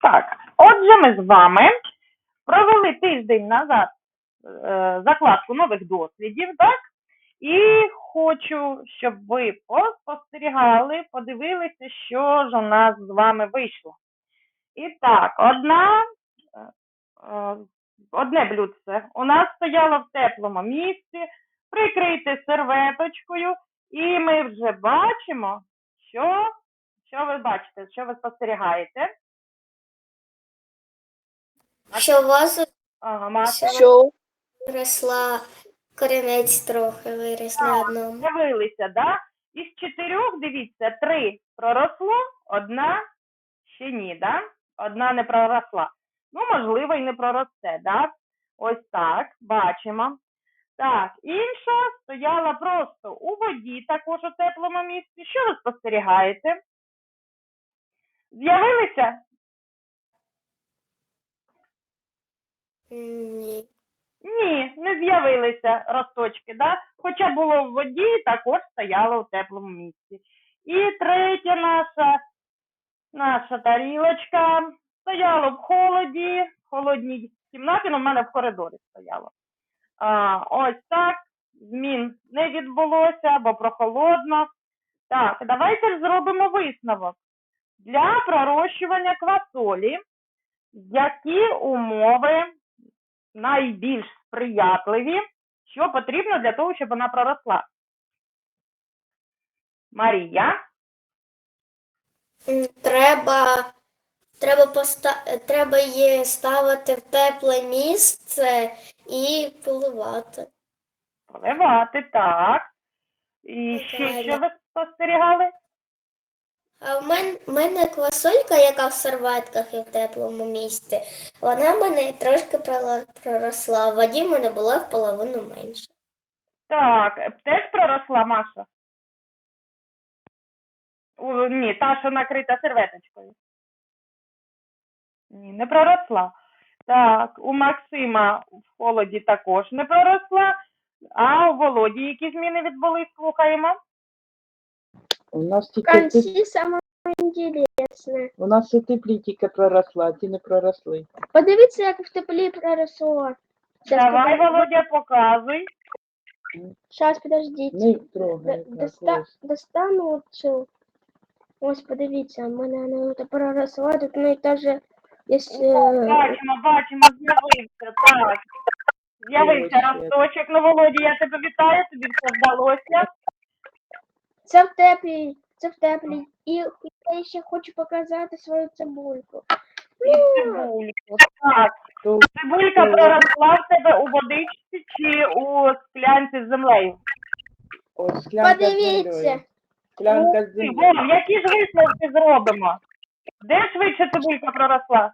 Так, отже, ми з вами провели тиждень назад е, закладку нових дослідів, так? І хочу, щоб ви поспостерігали, подивилися, що ж у нас з вами вийшло. І так, одна, е, е, одне блюдце у нас стояло в теплому місці, прикрите серветочкою, і ми вже бачимо, що, що ви бачите, що ви спостерігаєте. Що у вас Ага, Маша, Що? виросла корінець трохи виріс на одному. з'явилися, да? Із чотирьох, дивіться, три проросло, одна ще ні, да? Одна не проросла. Ну, можливо, і не проросте, да? Ось так, бачимо. Так, інша стояла просто у воді, також у теплому місці. Що ви спостерігаєте? З'явилися? Ні. Ні, не з'явилися росточки, да? хоча було в воді, також стояло в теплому місці. І третя наша, наша тарілочка стояла в холоді, в холодній кімнаті, ну в мене в коридорі стояло. А, ось так, змін не відбулося, бо прохолодно. Так, давайте зробимо висновок. Для пророщування квасолі, які умови найбільш сприятливі, що потрібно для того, щоб вона проросла. Марія, Треба, треба, поста... треба її ставити в тепле місце і поливати. поливати, так. І ще що ви спостерігали? А в мене, в мене квасолька, яка в серветках і в теплому місці, вона в мене трошки проросла. В воді мене була в половину менше. Так, теж проросла Маша? У, ні, та, що накрита серветочкою. Ні, не проросла. Так, у Максима в холоді також не проросла. А у Володі які зміни відбулись, слухаємо. У нас В тільки самое интересное. у нас і теплі тільки проросла, а ті не проросли. Подивіться, як в теплі проросло. Давай, Володя, показуй. Щас, подождіть. Не Д- трогай. доста- ось. Достану. Ось, подивіться, в мене вона тут проросла, тут навіть даже якщо... Бачимо, бачимо, з'явився, так. З'явився Ось, росточок. Ну, Володя, я тебе вітаю, тобі все вдалося. Це в теплій, це в теплій. І я ще хочу показати свою цибульку. І цибульку. Так, цибулька проросла в тебе у водичці чи у склянці з землею? ось склянка з Подивіться. землею. Склянка з землею. Вов, які ж висновки зробимо? Де швидше цибулька проросла?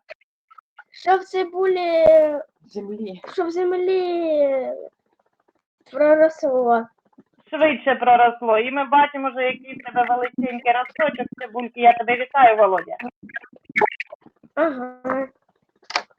Що в цибулі, Землі. що в землі проросло. Швидше проросло. І ми бачимо вже, який в тебе величенький росточок цибульки. Я тебе вітаю, Володя. Ага.